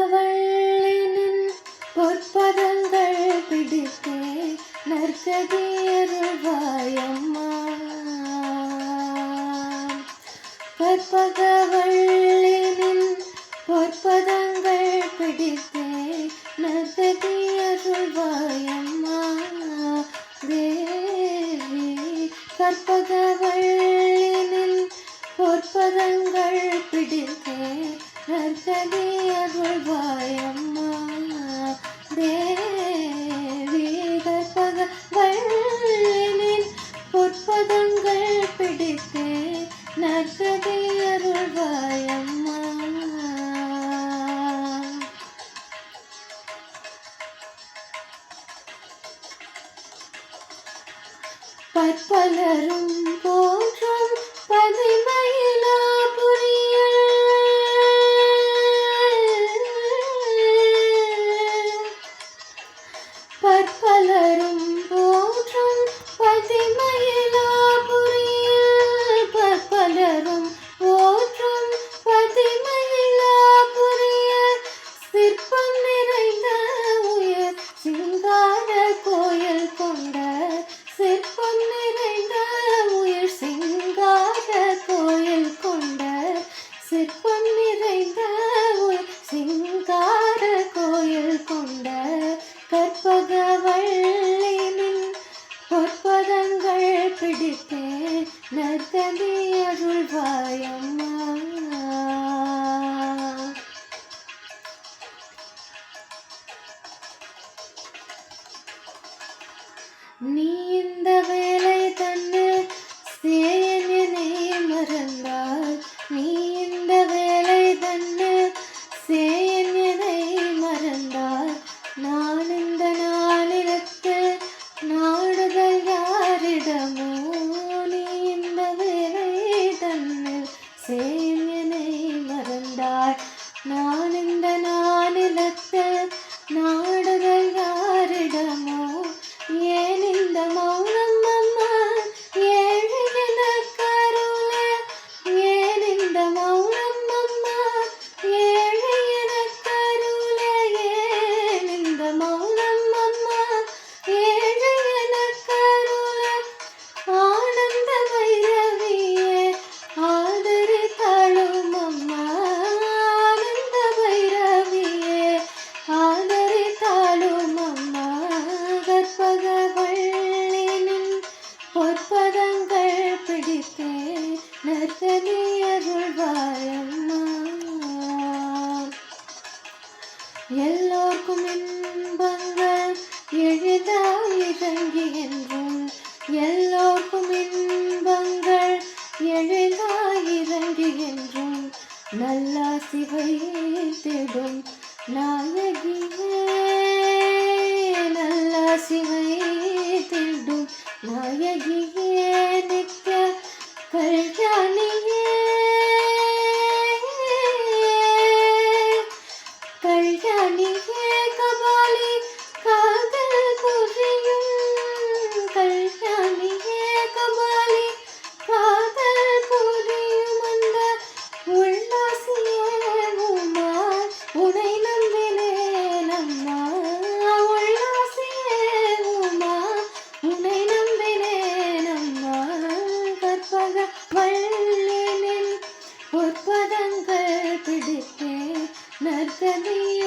கற்பகவள்ளினின் பொற்பதங்கள் பிடித்தே நற்கதியருவாயம்மா கற்பகவள்ளினின் பொற்பதங்கள் பிடித்தே நற்கதியருள்வாயம்மா தேவி கற்பகவள்ளினின் பொற்பதங்கள் பிடித்தே நற்கதிய அருள்வாயம்மா தேவி கற்பக வள்ளினின் பொற்பதங்கள் பிடித்தே நற்கதி அருள்வாயம்மா பற்பலரும் போற்றும் பதிமை നർത്തതി അരുൾവായമ്മ നീ Sí. எல்லோருக்கும் இன்பங்கள் எளிதாய் இறங்குகின்றோம் எல்லோருக்கும் இன்பங்கள் எளிதாய் இறங்குகின்றோம் நல்லாசிவை தேடும் நாயகியே நல்லாசிவை தேடும் நாயகியே நிற்க கல் You.